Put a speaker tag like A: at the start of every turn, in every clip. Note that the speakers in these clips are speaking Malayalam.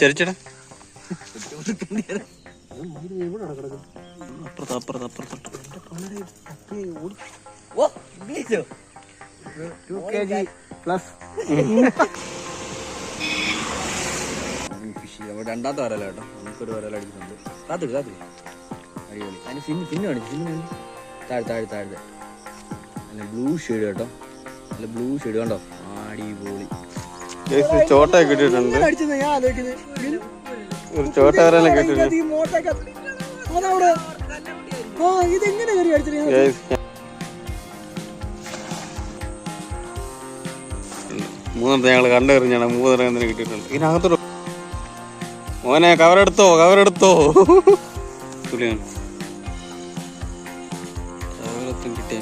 A: ചെറിച്ചടാ അപ്പുറത്ത് അപ്പുറത്ത് അപ്പുറത്ത്.
B: ഓ ഇംഗ്ലീഷോ
C: two K G plus.
A: Fish നമ്മൾ രണ്ടാമത്തെ വരല കേട്ടോ. നമുക്കൊരു വരല അടിക്കുന്നുണ്ട് താത്തിരി താത്തിരി അടിപൊളി. അതിന് ഫിന്ന് ഫിന്ന് കാണിച്ചു ഫിന്ന് താഴെ താഴെ താഴെ. നല്ല ബ്ലൂ ഷെയ്ഡ് കേട്ടോ. നല്ല ബ്ലൂ ഷെയ്ഡ് കണ്ടോ? അടിപൊളി. ചോട്ടയൊക്കെ കിട്ടിയിട്ടുണ്ട്. ഒരു ചോട്ട വരാനും കിട്ടിയിട്ടുണ്ട്. മൂന്നെണ്ണത്തെ ഞങ്ങൾ കണ്ടെറിഞ്ഞാണ് മൂന്നെണ്ണം കിട്ടിയിട്ടുണ്ട്. ഇതിനകത്തോട്ട് മോനെ കവറെടുത്തോ കവറെടുത്തോ. തുള്ളിയാണ് കവറത്തും കിട്ടിയ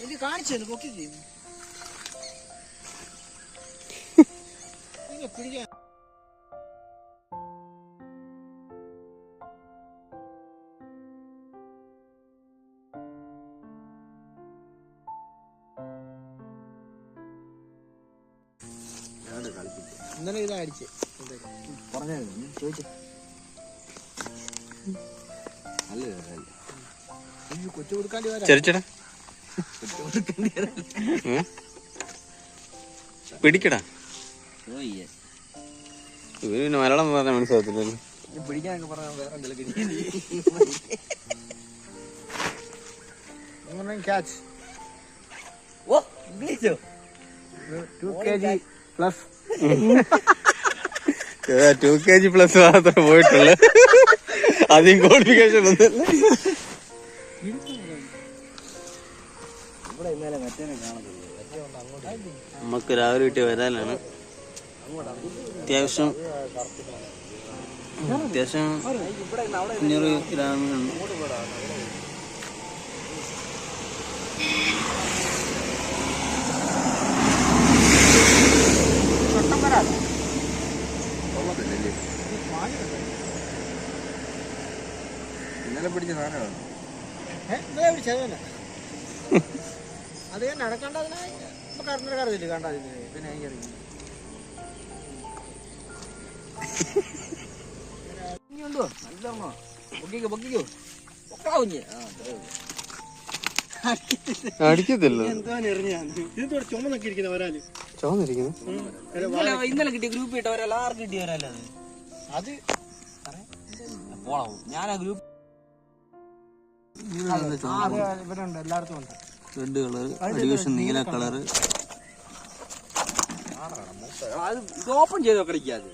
C: ഇത് കാണിച്ചു പൊക്കി ചെയ്യും പിടിക്കാൻ ഇന്നലെ ഇതാ അടിച്ച്.
B: പറഞ്ഞായിരുന്നു ചോദിച്ചു. നല്ല
A: ചെറിച്ചടാ പിടിക്കടാ.
B: ഓ യെസ്
A: ഇവർ മലയാളം പറഞ്ഞ മനസ്സിലാകത്തില്ലല്ലോ
B: പിടിക്കാനൊക്കെ പറഞ്ഞാൽ വേറെ എന്തെങ്കിലും
C: ക്യാച്ച്
B: ഓ ഇംഗ്ലീഷോ?
C: Two K G plus
A: two K G plus മാത്രമേ പോയിട്ടുള്ളു. അധികം ക്വാളിഫിക്കേഷൻ ഒന്നുമില്ല. നമുക്ക് രാവിലെ കിട്ടിയ വരാലാണ് അത്യാവശ്യം അത്യാവശ്യം അഞ്ഞൂറ് ഗ്രാമുണ്ട്
B: ഇന്നലെ പിടിച്ച സാധനമാണ്?
C: ഇന്നലെ പിടിച്ചതല്ല അത് തന്നെ നടക്കണ്ടതിനാ നമുക്ക് അറിഞ്ഞ കറിയില്ല കണ്ടതിന് പിന്നെ എനിക്കറിയില്ല
B: ഉണ്ടോ? നല്ലോണോ. പൊക്കിക്കോ പൊക്കിക്കോ. പൊക്കാവുഞ്ഞ് ആ അത്രേ ഉള്ളൂ.
A: അടിക്കത്തില്ല.
C: എന്താ എറിഞ്ഞാ? ഇതിന്റെ ചുമന്നൊക്കെ ഇരിക്കുന്ന
A: വരാൽ
B: ഇന്നലെ ഇന്നലെ കിട്ടിയ ഗ്രൂപ്പ് ഇട്ടവരല്ല ആർക്ക് കിട്ടിയവരല്ല അത്.
C: അത്
B: പോളാവും. ഞാൻ ആ ഗ്രൂപ്പ്
C: ഇവരുണ്ട്. എല്ലായിടത്തും ഉണ്ട്.
A: റെഡ് കളർ അടിവശം നീല കളറ്
B: അത് ഇത് ഓപ്പൺ ചെയ്ത് കളിക്കാത്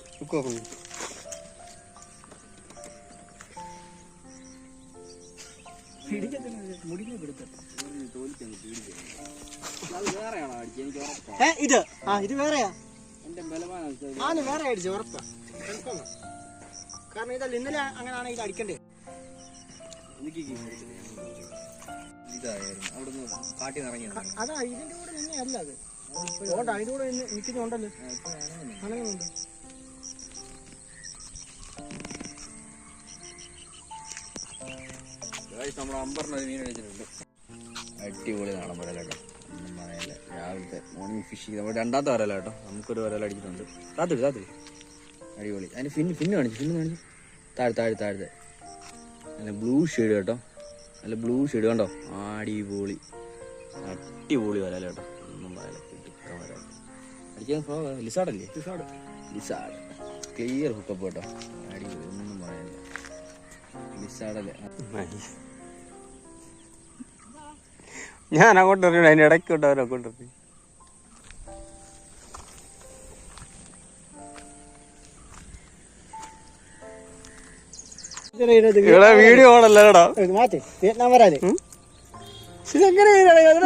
C: ഇത്. ആ ഇത് വേറെയാ. ആന്ന് വേറെ അടിച്ചു ഉറപ്പാ. കാരണം ഇതല്ല ഇന്നലെ അങ്ങനെയാണ് ഇത് അടിക്കണ്ടേ. അതാ ഇതിന്റെ കൂടെ നിന്നെ അല്ല അത് അതുകൊണ്ട് അതിന്റെ കൂടെ നിൽക്കുന്നുണ്ടല്ലോ അനങ്ങുന്നുണ്ട്
B: നമ്മൾ ഒരു മീൻ
A: അടിപൊളി. നാടൻ വരല കേട്ടോ ഒന്നും പറയാനില്ല രാവിലത്തെ മോർണിംഗ് ഫിഷ് നമ്മൾ രണ്ടാമത്തെ വരല കേട്ടോ നമുക്കൊരു വരല അടിച്ചിട്ടുണ്ട് താത്തു താത്തു അടിപൊളി അതിന് ഫിന്ന് ഫിന്ന് കാണിച്ചു ഫിന്ന് കാണിച്ചു താഴെ താഴെ. താഴത്തെ നല്ല ബ്ലൂ ഷെയ്ഡ് കേട്ടോ. നല്ല ബ്ലൂ ഷെയ്ഡ് കണ്ടോ? അടിപൊളി. അടിപൊളി വരല കേട്ടോ. ഒന്നും വരാല. കിടുക്കൻ വരാല. അടിക്കാൻ ലിസാഡല്ലേ
C: ലിസാഡ്.
A: ലിസാഡ് ക്ലിയർ ഹുക്കപ്പ് കേട്ടോ. അടിപൊളി. ഒന്നും പറയാനില്ല ലിസാഡല്ലേ ഞാൻ അങ്ങോട്ട് എറിയണം അതിന്റെ ഇടയ്ക്ക് ഇവിടെ വീഡിയോ ഓണല്ലടാ
C: മാറ്റി. വിയറ്റ്നാം വരാൽ
A: ഇതെങ്ങനെ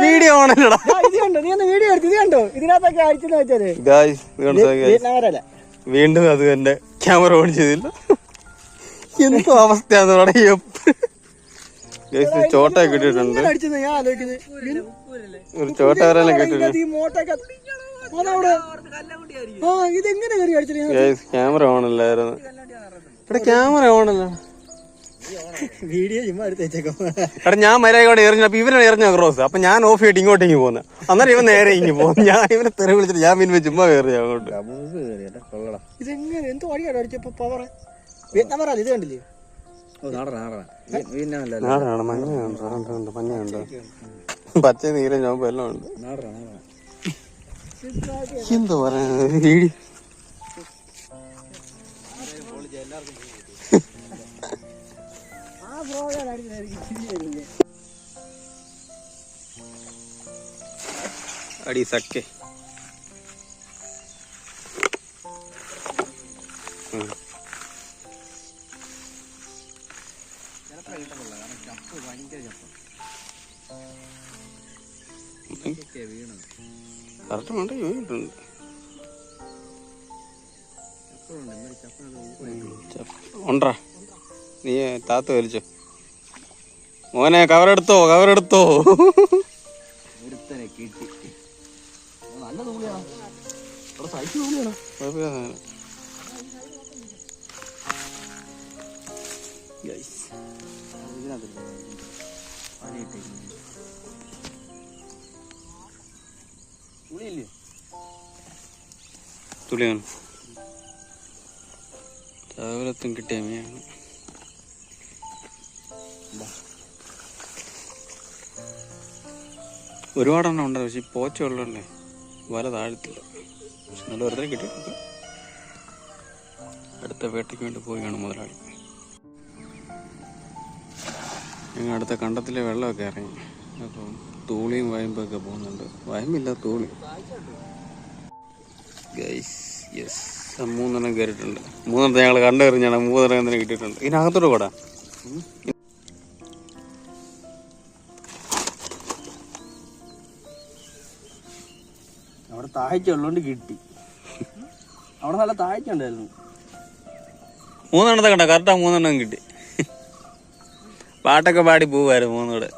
A: വീഡിയോ ഓണല്ലടാ
C: ആ, ഇത് കണ്ടോ? നീ ഒന്ന് വീഡിയോ എടുത്ത് ഇത് കണ്ടോ? ഇതിനകത്തൊക്കെ അടിച്ചെന്ന് വെച്ചാൽ.
A: ഗായ്സ്
C: വിയറ്റ്നാം വരാല
A: വീണ്ടും അത് എന്റെ ക്യാമറ ഓൺ ചെയ്തില്ല. എന്തോ അവസ്ഥയാന്ന് പറയാ ചോട്ട കിട്ടിയിട്ടുണ്ട്.
C: ആലോചിക്കുന്നത്
A: ഒരു ചോട്ട വരാനും കിട്ടിയിട്ടുണ്ട്. ഗൈസ് ക്യാമറ ഓണല്ലായിരുന്നു അല്ലായിരുന്നു. ഇവിടെ ക്യാമറ ഓണല്ലോ അല്ല.
C: വീഡിയോ ചുമ്മാ എടുത്ത് വെച്ചേക്കാം
D: എടാ ഞാൻ മര്യാദയോടെ എറിഞ്ഞു. അപ്പൊ ഇവനാണ് എറിഞ്ഞ ക്രോസ് അപ്പൊ ഞാൻ ഓഫ് ചെയ്തിട്ട് ഇങ്ങി പോകുന്നത് അന്നേരം ഇവൻ നേരെ ഇങ്ങ് പോകും ഞാൻ ഇവനെ തെറി വിളിച്ചിട്ട് ഞാൻ പിന്നെ ചുമ്മാ കയറി അങ്ങോട്ട്.
C: ഇതെങ്ങനെ? എന്തോ അടിയാടോ അടിച്ചപ്പോ പവർ വിയറ്റ്നാം പറ ഇത് കണ്ടില്ലേ?
A: ഓ നാടൻ നാടൻ. വീടിനല്ല
D: നാടാണ് മഞ്ഞയുണ്ട് ഉണ്ട് മഞ്ഞയുണ്ട്. പച്ച നീല ചോമ്പ് എല്ലാം ഉണ്ട്. എന്താ പറയാ അടി സക്കെ ഉണ്ടാ നീ താത്ത വലിച്ചോ മോനെ കവറെടുത്തോ കവറെടുത്തോ.
B: തുളിയാണ്?
D: രാവിലത്തും കിട്ടിയ മീനാണ്. ഒരുപാടെണ്ണം ഉണ്ട് പക്ഷേ പോച്ച ഉള്ളതുകൊണ്ടേ വല താഴത്തില്ല പക്ഷെ നല്ല വെറുതെ കിട്ടിയിട്ടുണ്ട് അടുത്ത വേട്ടയ്ക്ക് വേണ്ടി പോവുകയാണ് മുതലാളി. ഞങ്ങൾ അടുത്ത കണ്ടത്തിലെ വെള്ളമൊക്കെ ഇറങ്ങി. അപ്പം തൂളിയും വയമ്പൊക്കെ പോകുന്നുണ്ട്. വയമ്പില്ല തൂളി. യെസ് മൂന്നെണ്ണം കയറിയിട്ടുണ്ട്. മൂന്നെണ്ണത്തെ ഞങ്ങൾ കണ്ടെറിഞ്ഞാണ് മൂന്നെണ്ണം തന്നെ കിട്ടിയിട്ടുണ്ട്. ഇതിനകത്തോട്ട് കൂടാ
B: താഴ്ച ഉള്ളോണ്ട് കിട്ടി. അവിടെ നല്ല താഴ്ച ഉണ്ടായിരുന്നു
D: മൂന്നെണ്ണത്തെ കണ്ട? കറക്റ്റാ മൂന്നെണ്ണം കിട്ടി. പാട്ടൊക്കെ പാടി പോവായിരുന്നു മൂന്നൂടെ.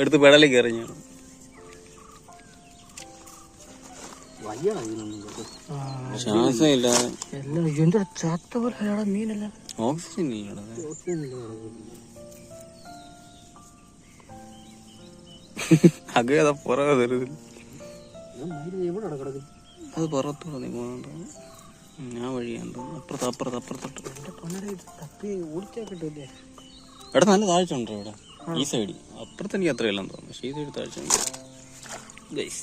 D: എടുത്ത് പെടലിൽ
B: കയറിഞ്ഞു
D: ശ്വാസം ഇല്ലാതെ
C: എല്ലാം എന്താ ചത്ത പോലെ മീനല്ല?
D: ഓക്സിജൻ ഇല്ലടാ അകേതാ പുറകെ തരുത് അത് പുറത്തോടെ നീ പോകുന്നുണ്ടോ ഞാൻ വഴിയാണ്ടോ അപ്പുറത്ത് അപ്പുറത്ത് അപ്പുറത്തോട്ട്.
C: തപ്പി
D: എടാ നല്ല താഴ്ച ഉണ്ടോ ഇവിടെ? ഈ സൈഡിൽ അപ്പുറത്ത് എനിക്ക് അത്രയില്ലെന്ന് തോന്നുന്നു. പക്ഷേ ഈ സൈഡ് താഴ്ച ഉണ്ട് ഗൈസ്